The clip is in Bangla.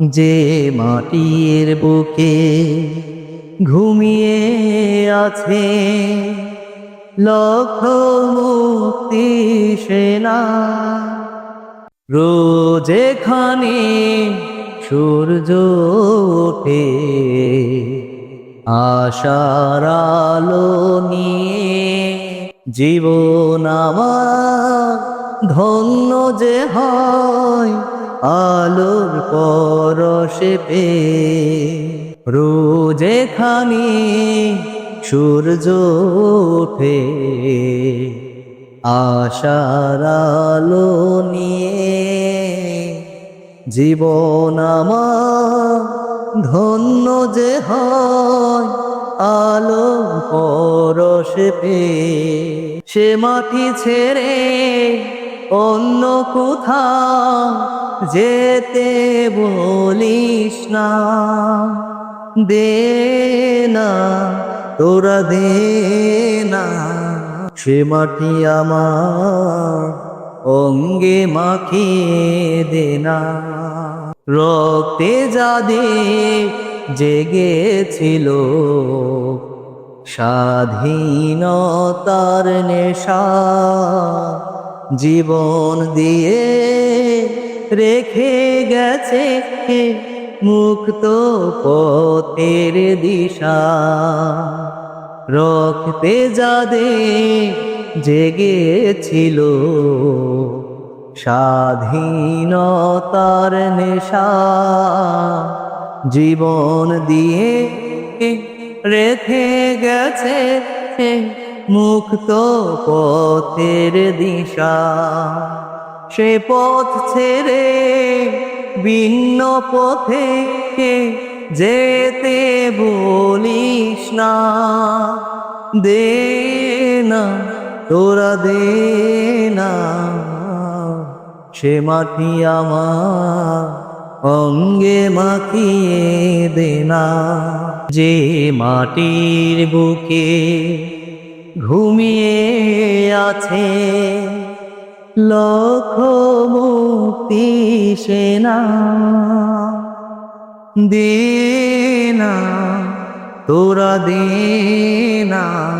যে মাটির বুকে ঘুমিয়ে আছে, লক্ষ মুক্তি সেনা। রোজ এখানে সূর্য ওঠে, আশার আলো নিয়ে জীবন আমার ধন্য যে হয়। আলোর পরশে পে। রোজ এখানে সূর্য ওঠে। আশার আলো নিয়ে জীবন ধন্য যে হয়। আলো পরশে পে। সে মাটি ছেড়ে অন্য কোথাও যেতে বলিস না। দে না, তোরা দে না। সে মাটি আমার অঙ্গে মাখিয়ে দে না। রক্তে যাদের জেগেছিল স্বাধীনতার নেশা। জীবন দিয়ে রেখে গেছে মুক্ত পথের দিশা। রক্তে যাদের জেগেছিল স্বাধীনতার নেশা। জীবন দিয়ে রেখে গেছে মুক্ত পথের দিশা। সে পথ ছেড়ে ভিন্ন পথে যেতে বলিস না। দে না, তোরা দে না। সে মাটি আমার অঙ্গে মাখিয়ে দে না। যে মাটির বুকে ঘুমিয়ে আছে। লক্ষ মুক্তি সেনা। দে না তোরা দে না।